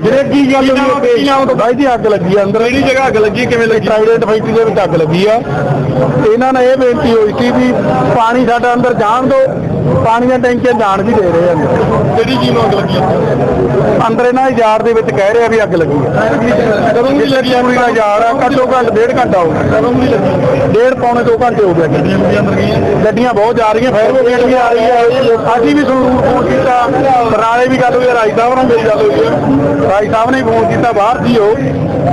ਵੀਰੇ ਕੀ ਗੱਲ ਹੋਈ ਤੋਂ? ਬਾਈ ਦੀ ਅੱਗ ਲੱਗੀ ਆ ਅੰਦਰ? ਕਿਹੜੀ ਜਗ੍ਹਾ ਅੱਗ ਲੱਗੀ ਕਿਵੇਂ ਲੱਗੀ? ਪ੍ਰਾਈਵੇਟ ਫੈਕਟਰੀ ਦੇ ਵਿੱਚ ਅੱਗ ਲੱਗੀ ਆ। ਇਹਨਾਂ ਨੇ ਇਹ ਬੇਨਤੀ ਹੋਈ ਸੀ ਵੀ ਪਾਣੀ ਸਾਡਾ ਅੰਦਰ ਜਾਣ ਦਿਓ ਪਾਣੀ ਦੀਆਂ ਟੈਂਕੀਆਂ ਜਾਣ ਵੀ ਦੇ ਰਹੇ ਆ। ਕਿਹੜੀ ਚੀਜ਼ ਨੂੰ ਅੱਗ ਲੱਗੀ ਅੰਦਰ ਇਹਨਾਂ ਦੀ ਯਾਰ ਦੇ ਵਿੱਚ ਕਹਿ ਰਹੇ ਆ ਵੀ ਅੱਗ ਲੱਗੀ ਆ। ਕਦੋਂ ਦੀ ਲੱਗੀ ਪੂਰੀ ਦਾ ਯਾਰ ਆ? ਘੱਟੋ ਘੱਟ ਡੇਢ ਘੰਟਾ ਹੋ ਗਿਆ। ਕਦੋਂ ਦੀ ਲੱਗੀ ਡੇਢ ਪੌਣੇ 2 ਘੰਟੇ ਹੋ ਗਏ ਗੱਡੀਆਂ ਵੀ ਬਹੁਤ ਜਾ ਰਹੀਆਂ ਫਾਇਰ ਬ੍ਰਿਗੇਡ ਵੀ ਆ ਰਹੀ ਹੈ ਅਸੀਂ ਵੀ ਸੰਗਰੂਰ ਫੋਨ ਕੀਤਾ। ਬਰਨਾਲੇ ਵੀ ਗੱਲ ਹੋਈ ਆ, ਰਾਜ ਸਾਹਿਬ ਨਾਲ ਮੇਰੀ ਗੱਲ ਹੋਈ ਹੈ ਰਾਜ ਸਾਹਿਬ ਨੇ ਫੋਨ ਕੀਤਾ ਬਾਹਰ ਸੀ ਉਹ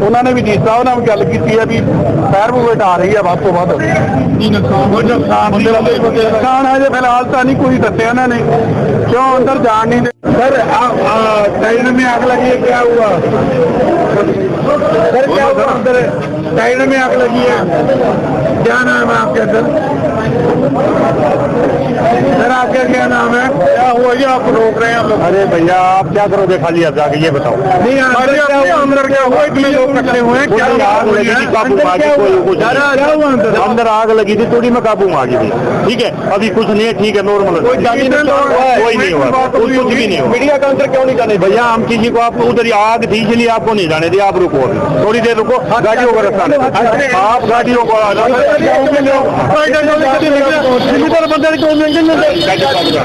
ਉਹਨਾਂ ਨੇ ਵੀ ਜੀ ਸਾਹਿਬ ਨਾਲ ਵੀ ਗੱਲ ਕੀਤੀ ਹੈ ਵੀ ਫਾਇਰ ਬ੍ਰਿਗੇਡ ਆ ਰਹੀ ਹੈ ਵੱਧ ਤੋਂ ਵੱਧ ਕੀ ਨੁਕਸਾਨ ਹੋ ਨੁਕਸਾਨ ਦੀ ਗੱਲ ਹੈ ਨੁਕਸਾਨ ਹਜੇ ਫਿਲਹਾਲ ਤਾਂ ਨਹੀਂ ਕੋਈ ਦੱਸਿਆ ਇਹਨਾਂ ਨੇ ਕਿਉਂ ਅੰਦਰ ਜਾਣ ਨਹੀਂ ਦੇ ਸਰ ਟਾਈਨ में आग लगी है क्या हुआ सर क्या हुआ अंदर टाइन में आग लगी है क्या नाम है आपका सर सर आपका क्या नाम है आपको रोक रहे हैं अरे भैया आप क्या करोगे खाली अब जाके ये बताओ अंदर क्या हुआ इतने लोग रखे हुए हैं आग लगी थी अंदर आग लगी थी थोड़ी मैं काबू में आ गई थी ठीक है अभी कुछ नहीं है ठीक है नॉर्मल कोई नहीं हुआ कुछ भी नहीं हुआ मीडिया का अंदर क्यों नहीं जाने भैया हम किसी को आपको उधर आग थी इसलिए आपको नहीं जाने दी आप रुको थोड़ी देर रुको गाड़ियों को रखा आप गाड़ियों को जिम्मेदार बंदे ने कौन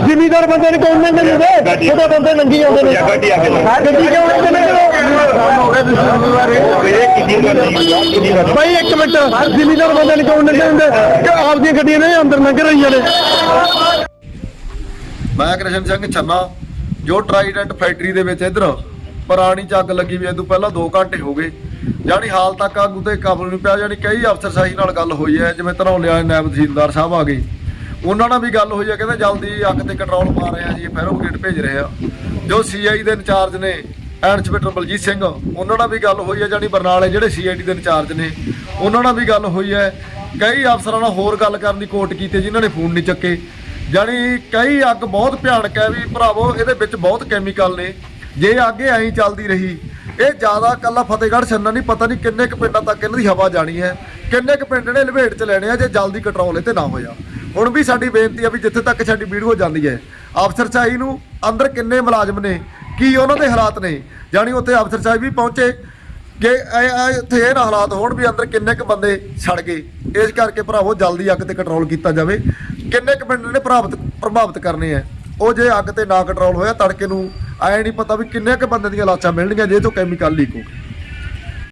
जिम्मेदार बंदे ने कौन ਬੰਦੇ ਨੇ ਉਹਦਾ ਬੰਦੇ ਨੰਗੀ ਜਾਂਦੇ ਨੇ। ਗੱਡੀ ਆ ਕੇ ਗੱਡੀ ਕਿਉਂ ਨਹੀਂ ਭਾਈ ਇੱਕ ਮਿੰਟ। ਜ਼ਿਮੀਦਾਰ ਬੰਦੇ ਨੇ ਕਿਉਂ ਨੰਗੇ ਹੁੰਦੇ ਕਿ ਆਪਦੀਆਂ ਗੱਡੀਆਂ ਨੇ ਅੰਦਰ ਲੰਘ ਰਹੀਆਂ ਨੇ? ਮੈਂ ਕ੍ਰਿਸ਼ਨ ਸਿੰਘ ਛੰਨਾ ਜੋ ਟਰਾਈਡੈਂਟ ਫੈਕਟਰੀ ਦੇ ਵਿੱਚ ਇਧਰ ਪੁਰਾਣੀ ਚ ਅੱਗ ਲੱਗੀ ਵੀ ਇਹ ਤੋਂ ਪਹਿਲਾਂ 2 ਘੰਟੇ ਹੋ ਗਏ। ਜਾਨੀ ਹਾਲ ਤੱਕ ਅੱਗ ਉਤੇ ਕਾਬੂ ਨਹੀਂ ਪਿਆ ਜਾਨੀ ਕਈ ਅਫਸਰਸ਼ਾਹੀ ਨਾਲ ਗੱਲ ਹੋਈ ਹੈ ਜਿਵੇਂ ਧਨੌਲਿਆ ਨਾਇਬ ਤਹਿਸੀਲਦਾਰ ਸਾਹਿਬ ਆ ਗਏ। ਉਹਨਾਂ ਨਾਲ ਵੀ ਗੱਲ ਹੋਈ ਹੈ ਕਹਿੰਦੇ ਜਲਦੀ ਅੱਗ ਤੇ ਕੰਟਰੋਲ ਪਾ ਰਹੇ ਆ ਜੀ, ਫੈਰੋ ਬ੍ਰਿਗੇਡ ਭੇਜ ਰਹੇ ਆ। ਜੋ ਸੀਆਈ ਦੇ ਇੰਚਾਰਜ ਨੇ ਇੰਸਪੈਕਟਰ ਬਲਜੀਤ ਸਿੰਘ, ਉਹਨਾਂ ਨਾਲ ਵੀ ਗੱਲ ਹੋਈ ਹੈ ਜਾਨੀ ਬਰਨਾਲੇ ਜਿਹੜੇ ਸੀਆਈਡੀ ਦੇ ਇੰਚਾਰਜ ਨੇ, ਉਹਨਾਂ ਨਾਲ ਵੀ ਗੱਲ ਹੋਈ ਹੈ ਕਈ ਅਫਸਰਾਂ ਨਾਲ ਹੋਰ ਗੱਲ ਕਰਨ ਦੀ ਕੋਟ ਕੀਤੀ ਜਿਨ੍ਹਾਂ ਨੇ ਫੋਨ ਨਹੀਂ ਚੱਕੇ। ਜਾਨੀ ਕਈ ਅੱਗ ਬਹੁਤ ਭਿਆਨਕ ਹੈ ਵੀ ਭਰਾਵੋ, ਇਹਦੇ ਵਿੱਚ ਬਹੁਤ ਕੈਮੀਕਲ ਨੇ। ਜੇ ਅੱਗੇ ਐਂ ਚੱਲਦੀ ਰਹੀ, ਇਹ ਜ਼ਿਆਦਾ ਕੱਲਾ ਫਤਿਹਗੜ੍ਹ ਛੰਨਾ ਨਹੀਂ ਪਤਾ ਨਹੀਂ ਕਿੰਨੇ ਕੁ ਪਿੰਡਾਂ ਤੱਕ ਇਹਨਾਂ ਦੀ ਹਵਾ ਜਾਣੀ ਹੈ, ਕਿੰਨੇ ਕੁ ਪਿੰਡ ਨੇ ਲਪੇਟ ਚ ਲੈਣੇ ਆ, ਜੇ ਜਲਦੀ ਕੰਟਰੋਲ ਇਹ ਤੇ ਨਾ ਹੋਇਆ ਹੁਣ ਵੀ ਸਾਡੀ ਬੇਨਤੀ ਆ ਵੀ ਜਿੱਥੇ ਤੱਕ ਸਾਡੀ ਵੀਡੀਓ ਜਾਂਦੀ ਹੈ ਅਫਸਰਸ਼ਾਹੀ ਨੂੰ ਅੰਦਰ ਕਿੰਨੇ ਮੁਲਾਜ਼ਮ ਨੇ, ਕੀ ਉਹਨਾਂ ਦੇ ਹਾਲਾਤ ਨੇ ਜਾਨੀ ਉੱਥੇ ਅਫਸਰਸ਼ਾਹੀ ਵੀ ਪਹੁੰਚੇ, ਕਿ ਇਹ- ਇਹ ਇੱਥੇ ਇਹ ਨਾ ਹਾਲਾਤ ਹੋਣ ਵੀ ਅੰਦਰ ਕਿੰਨੇ ਕੁ ਬੰਦੇ ਸੜ ਗਏ। ਇਸ ਕਰਕੇ ਭਰਾਵੋ, ਜਲਦੀ ਅੱਗ ਤੇ ਕੰਟਰੋਲ ਕੀਤਾ ਜਾਵੇ। ਕਿੰਨੇ ਕੁ ਪਿੰਡ ਨੇ ਪ੍ਰਭਾਵਿਤ ਪ੍ਰਭਾਵਿਤ ਕਰਨੇ ਆ। ਉਹ ਜੇ ਅੱਗ ਤੇ ਨਾ ਕੰਟਰੋਲ ਹੋਇਆ, ਤੜਕੇ ਨੂੰ ਐ ਨਹੀਂ ਪਤਾ ਵੀ ਕਿੰਨੇ ਕੁ ਬੰਦੇ ਦੀਆਂ ਲਾਸ਼ਾਂ ਮਿਲਣਗੀਆਂ, ਜੇ ਤੋਂ ਕੈਮੀਕਲ ਲੀਕ ਹੋ